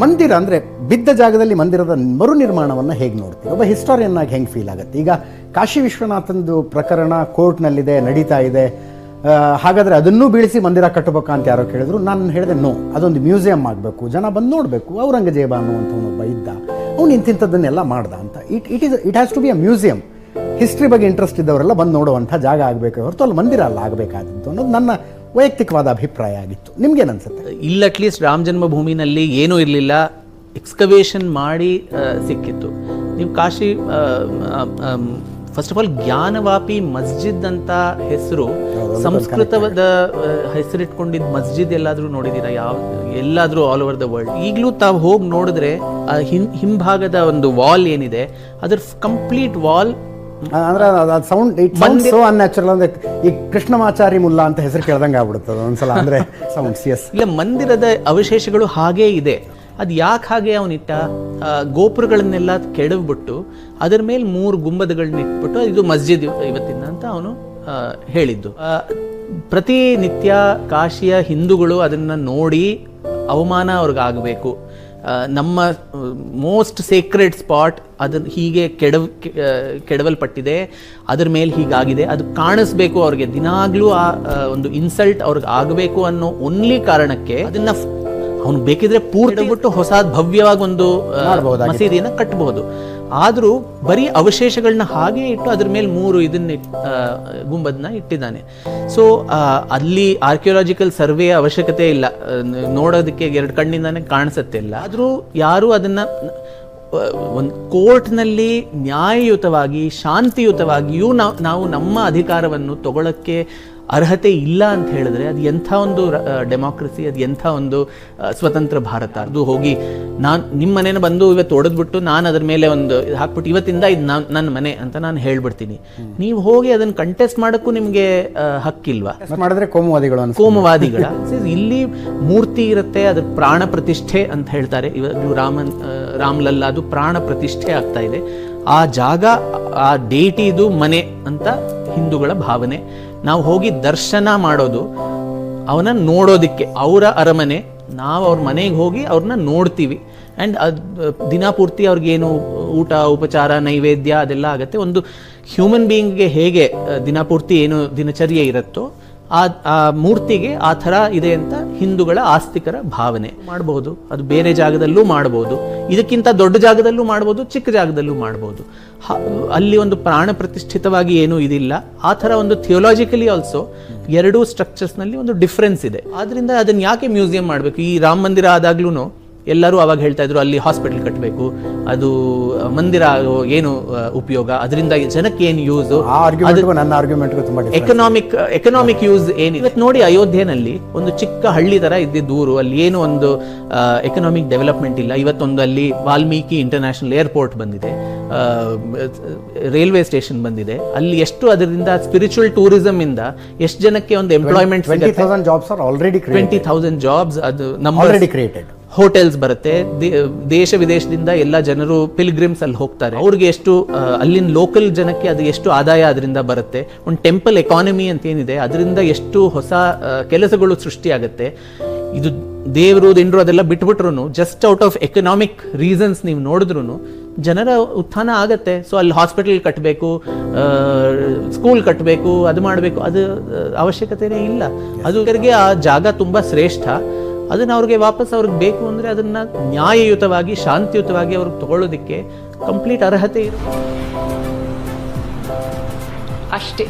ಮಂದಿರ ಅಂದರೆ ಬಿದ್ದ ಜಾಗದಲ್ಲಿ ಮಂದಿರದ ಮರು ನಿರ್ಮಾಣವನ್ನು ಹೇಗೆ ನೋಡ್ತೀವಿ? ಒಬ್ಬ ಹಿಸ್ಟೋರಿಯನ್ ಆಗಿ ಹೆಂಗೆ ಫೀಲ್ ಆಗುತ್ತೆ? ಈಗ ಕಾಶಿ ವಿಶ್ವನಾಥಂದು ಪ್ರಕರಣ ಕೋರ್ಟ್ನಲ್ಲಿದೆ, ನಡೀತಾ ಇದೆ. ಹಾಗಾದರೆ ಅದನ್ನೂ ಬೀಳಿಸಿ ಮಂದಿರ ಕಟ್ಟಬೇಕಾ ಅಂತ ಯಾರೋ ಕೇಳಿದ್ರು. ನಾನು ಹೇಳಿದೆ ನೋ ಅದೊಂದು ಮ್ಯೂಸಿಯಂ ಆಗಬೇಕು. ಜನ ಬಂದು ನೋಡಬೇಕು. ಔರಂಗಜೇಬ ಅನ್ನುವಂಥ ಒಬ್ಬ ಇದ್ದ. ಅವನು ಇಂತಿಂಥದ್ದನ್ನೆಲ್ಲ ಮಾಡ್ದ ಅಂತ. It it is it has to be a museum history ಬಗ್ಗೆ ಇಂಟ್ರೆಸ್ಟ್ ಇದ್ದವರೆಲ್ಲ ಬಂದು ನೋಡುವಂಥ ಜಾಗ ಆಗಬೇಕು ಹೊರತು ಅಲ್ಲಿ ಮಂದಿರ ಅಲ್ಲ ಆಗಬೇಕಾದದ್ದು ಅನ್ನೋದು ನನ್ನ ವೈಯಕ್ತಿಕವಾದ ಅಭಿಪ್ರಾಯ ಆಗಿತ್ತು. ನಿಮ್ಗೇನು ಅನ್ಸುತ್ತೆ ಇಲ್ಲಿ ಅಟ್ಲೀಸ್ಟ್ ರಾಮ ಜನ್ಮಭೂಮಿನಲ್ಲಿ ಏನೂ ಇರಲಿಲ್ಲ. ಎಕ್ಸ್ಕವೇಷನ್ ಮಾಡಿ ಸಿಕ್ಕಿತ್ತು. ನೀವು Kashi first of all Gyanvapi Masjid ಅಂತ ಹೆಸರು ಸಂಸ್ಕೃತದ ಹೆಸರಿಟ್ಕೊಂಡಿದ್ದ ಮಸ್ಜಿದ್ ಎಲ್ಲಾದರೂ ನೋಡಿದ್ದೀರಾ ಯಾವ ಎಲ್ಲಾದರೂ ಆಲ್ ಓವರ್ ದ ವರ್ಲ್ಡ್ ಈಗಲೂ ತಾವು ಹೋಗಿ ನೋಡಿದ್ರೆ ಹಿಂ ಹಿಂಭಾಗದ ಒಂದು ವಾಲ್ ಏನಿದೆ ಅದರ ಕಂಪ್ಲೀಟ್ ವಾಲ್ ಅಂದ್ರೆ ಅದು sound it sound so unnatural ಅಂದ್ರೆ ಈ ಕೃಷ್ಣಮಾಚಾರಿ ಮುಲ್ಲಾ ಅಂತ ಹೆಸರು ಕೇಳ್ದಂಗೆ ಆಗ್ಬಿಡುತ್ತದ ಒಂದ್ಸಲ ಅಂದ್ರೆ ಸೌಂಡ್ಸ್ ಎಸ್ ಇಲ್ಲ ಮಂದಿರದ ಅವಶೇಷಗಳು ಹಾಗೇ ಇದೆ. ಅದು ಯಾಕೆ ಹಾಗೆ ಅವನಿಟ್ಟ? ಗೋಪುರಗಳನ್ನೆಲ್ಲ ಕೆಡವ್ಬಿಟ್ಟು ಅದರ ಮೇಲೆ ಮೂರು ಗುಂಬದಗಳನ್ನ ಇಟ್ಬಿಟ್ಟು ಇದು ಮಸ್ಜಿದ್ ಇವ- ಇವತ್ತಿನ ಅಂತ ಅವನು ಹೇಳಿದ್ದು. ಪ್ರತಿನಿತ್ಯ ಕಾಶಿಯ ಹಿಂದೂಗಳು ಅದನ್ನ ನೋಡಿ ಅವಮಾನ ಅವ್ರಿಗಾಗಬೇಕು. ನಮ್ಮ ಮೋಸ್ಟ್ ಸೇಕ್ರೆಡ್ ಸ್ಪಾಟ್ ಅದನ್ನು ಹೀಗೆ ಕೆಡವ್ ಕೆಡವಲ್ಪಟ್ಟಿದೆ. ಅದ್ರ ಮೇಲೆ ಹೀಗಾಗಿದೆ. ಅದು ಕಾಣಿಸ್ಬೇಕು ಅವ್ರಿಗೆ. ದಿನಾಗ್ಲೂ ಆ ಒಂದು ಇನ್ಸಲ್ಟ್ ಅವ್ರಿಗೆ ಆಗಬೇಕು ಅನ್ನೋ ಒನ್ಲಿ ಕಾರಣಕ್ಕೆ ಅದನ್ನ ಅವನು ಬೇಕಿದ್ರೆ ಪೂರ್ತಿ ಬಿಟ್ಟು ಹೊಸ ಭವ್ಯವಾಗಿ ಒಂದು ಮಸೀದಿಯನ್ನ ಕಟ್ಟಬಹುದು ಆದ್ರೂ ಬರೀ ಅವಶೇಷಗಳನ್ನ ಹಾಗೆ ಇಟ್ಟು ಅದ್ರ ಮೇಲೆ ಮೂರು ಇದನ್ನ ಗುಂಬದನ್ನ ಇಟ್ಟಿದ್ದಾನೆ. ಸೊ ಅಲ್ಲಿ ಆರ್ಕಿಯೋಲಾಜಿಕಲ್ ಸರ್ವೆ ಅವಶ್ಯಕತೆ ಇಲ್ಲ. ನೋಡೋದಕ್ಕೆ ಎರಡು ಕಣ್ಣಿಂದಾನೆ ಕಾಣಿಸುತ್ತೆ ಇಲ್ಲ. ಆದರೂ ಯಾರು ಅದನ್ನ ಒಂದು ಕೋರ್ಟ್ನಲ್ಲಿ ನ್ಯಾಯಯುತವಾಗಿ, ಶಾಂತಿಯುತವಾಗಿಯೂ ನಾವು ನಾವು ನಮ್ಮ ಅಧಿಕಾರವನ್ನು ತಗೊಳ್ಳೋಕ್ಕೆ ಅರ್ಹತೆ ಇಲ್ಲ ಅಂತ ಹೇಳಿದ್ರೆ ಅದು ಎಂಥ ಒಂದು ಡೆಮಾಕ್ರಸಿ ಅದು ಎಂಥ ಒಂದು ಸ್ವತಂತ್ರ ಭಾರತ. ಅದು ಹೋಗಿ ನಾನು ನಿಮ್ಮ ಮನೇನ ಬಂದು ಇವತ್ತು ಒಡೆದ್ಬಿಟ್ಟು ನಾನು ಅದ್ರ ಮೇಲೆ ಒಂದು ಇದು ಹಾಕ್ಬಿಟ್ಟು ಇವತ್ತಿಂದ ಇದು ನಾನು ನನ್ನ ಮನೆ ಅಂತ ನಾನು ಹೇಳ್ಬಿಡ್ತೀನಿ. ನೀವು ಹೋಗಿ ಅದನ್ನು ಕಂಟೆಸ್ಟ್ ಮಾಡೋಕ್ಕೂ ನಿಮಗೆ ಹಕ್ಕಿಲ್ವಾ? ಮಾಡಿದ್ರೆ ಕೋಮವಾದಿಗಳು ಕೋಮವಾದಿಗಳ. ಇಲ್ಲಿ ಮೂರ್ತಿ ಇರುತ್ತೆ ಅದ್ರ ಪ್ರಾಣ ಪ್ರತಿಷ್ಠೆ ಅಂತ ಹೇಳ್ತಾರೆ. ಇವತ್ತು ರಾಮನ್ ರಾಮ್ಲಲ್ಲ ಅದು ಪ್ರಾಣ ಪ್ರತಿಷ್ಠೆ ಆಗ್ತಾ ಇದೆ. ಆ ಜಾಗ ಆ ಡೇಟಿದು ಮನೆ ಅಂತ ಹಿಂದೂಗಳ ಭಾವನೆ, ನಾವು ಹೋಗಿ ದರ್ಶನ ಮಾಡೋದು ಅವನ ನೋಡೋದಿಕ್ಕೆ, ಅವರ ಅರಮನೆ, ನಾವು ಅವ್ರ ಮನೆಗೆ ಹೋಗಿ ಅವ್ರನ್ನ ನೋಡ್ತೀವಿ. ಆ್ಯಂಡ್ ಅದು ದಿನಪೂರ್ತಿ ಅವ್ರಿಗೇನು ಊಟ, ಉಪಚಾರ, ನೈವೇದ್ಯ ಅದೆಲ್ಲ ಆಗುತ್ತೆ. ಒಂದು ಹ್ಯೂಮನ್ ಬೀಯಿಂಗ್ಗೆ ಹೇಗೆ ದಿನಪೂರ್ತಿ ಏನು ದಿನಚರ್ಯೆ ಇರುತ್ತೋ ಆ ಮೂರ್ತಿಗೆ ಆ ಥರ ಇದೆ ಅಂತ ಹಿಂದೂಗಳ ಆಸ್ತಿಕರ ಭಾವನೆ. ಮಾಡಬಹುದು ಅದು ಬೇರೆ ಜಾಗದಲ್ಲೂ ಮಾಡಬಹುದು ಇದಕ್ಕಿಂತ ದೊಡ್ಡ ಜಾಗದಲ್ಲೂ ಮಾಡಬಹುದು ಚಿಕ್ಕ ಜಾಗದಲ್ಲೂ ಮಾಡಬಹುದು ಅಲ್ಲಿ ಒಂದು ಪ್ರಾಣ ಪ್ರತಿಷ್ಠಿತವಾಗಿ ಏನೂ ಇದಿಲ್ಲ. ಆ ಥರ ಒಂದು ಥಿಯೋಲಾಜಿಕಲಿ ಆಲ್ಸೋ ಎರಡೂ ಸ್ಟ್ರಕ್ಚರ್ಸ್ನಲ್ಲಿ ಒಂದು ಡಿಫ್ರೆನ್ಸ್ ಇದೆ. ಆದ್ದರಿಂದ ಅದನ್ನು ಯಾಕೆ ಮ್ಯೂಸಿಯಂ ಮಾಡಬೇಕು? ಈ ರಾಮ ಮಂದಿರ ಆದಾಗ್ಲೂ ಎಲ್ಲರೂ ಅವಾಗ ಹೇಳ್ತಾ ಇದ್ರು ಅಲ್ಲಿ ಹಾಸ್ಪಿಟಲ್ ಕಟ್ಟಬೇಕು ಅದು ಮಂದಿರ ಏನು ಉಪಯೋಗ? ಅದರಿಂದ ಜನಕ್ಕೆ ಏನು ಯೂಸ್. ಎಕನಾಮಿಕ್ ಎಕನಾಮಿಕ್ ಯೂಸ್ ಏನಿದೆ? ಇವತ್ತು ನೋಡಿ ಅಯೋಧ್ಯೆನಲ್ಲಿ ಒಂದು ಚಿಕ್ಕ ಹಳ್ಳಿ ತರ ಇದ್ದಿದ್ದು ಊರು ಅಲ್ಲಿ ಏನು ಒಂದು ಎಕನಾಮಿಕ್ ಡೆವಲಪ್ಮೆಂಟ್ ಇಲ್ಲ. ಇವತ್ತೊಂದು ಅಲ್ಲಿ ವಾಲ್ಮೀಕಿ ಇಂಟರ್ನ್ಯಾಷನಲ್ ಏರ್ಪೋರ್ಟ್ ಬಂದಿದೆ. ರೈಲ್ವೆ ಸ್ಟೇಷನ್ ಬಂದಿದೆ. ಅಲ್ಲಿ ಎಷ್ಟು ಅದರಿಂದ ಸ್ಪಿರಿಚುವಲ್ ಟೂರಿಸಂ ಇಂದ ಎಷ್ಟು ಜನಕ್ಕೆ ಒಂದು employment jobs already twenty thousand jobs ಅದು ನಮ್ಮ ಆಲ್ರೆಡಿ ಕ್ರಿಯೇಟೆಡ್ ಹೋಟೆಲ್ಸ್ ಬರುತ್ತೆ. ದೇಶ ವಿದೇಶದಿಂದ ಎಲ್ಲ ಜನರು ಪಿಲ್ಗ್ರಿಮ್ಸ್ ಅಲ್ಲಿ ಹೋಗ್ತಾರೆ. ಅವ್ರಿಗೆ ಎಷ್ಟು ಅಲ್ಲಿನ ಲೋಕಲ್ ಜನಕ್ಕೆ ಅದು ಎಷ್ಟು ಆದಾಯ ಅದರಿಂದ ಬರುತ್ತೆ. ಒಂದು ಟೆಂಪಲ್ ಎಕಾನಮಿ ಅಂತ ಏನಿದೆ ಅದರಿಂದ ಎಷ್ಟು ಹೊಸ ಕೆಲಸಗಳು ಕೆಲಸಗಳು ಸೃಷ್ಟಿಯಾಗುತ್ತೆ. ಇದು ದೇವರು ದಿಂಡ್ರು ಅದೆಲ್ಲ ಬಿಟ್ಬಿಟ್ರು just out of economic reasons ನೀವು ನೋಡಿದ್ರು ಜನರ ಉತ್ಥಾನ ಆಗತ್ತೆ. ಸೊ ಅಲ್ಲಿ ಹಾಸ್ಪಿಟಲ್ ಕಟ್ಟಬೇಕು ಸ್ಕೂಲ್ ಕಟ್ಟಬೇಕು ಅದು ಮಾಡಬೇಕು ಅದು ಅವಶ್ಯಕತೆನೇ ಇಲ್ಲ. ಅದು ಆ ಜಾಗ ತುಂಬಾ ಶ್ರೇಷ್ಠ. ಅದನ್ನ ಅವ್ರಿಗೆ ವಾಪಸ್ ಅವ್ರಿಗೆ ಬೇಕು ಅಂದರೆ ಅದನ್ನು ನ್ಯಾಯಯುತವಾಗಿ, ಶಾಂತಿಯುತವಾಗಿ ಅವ್ರಿಗೆ ತಗೊಳ್ಳೋದಕ್ಕೆ ಕಂಪ್ಲೀಟ್ ಅರ್ಹತೆ ಇರುತ್ತೆ. ಅಷ್ಟೇ.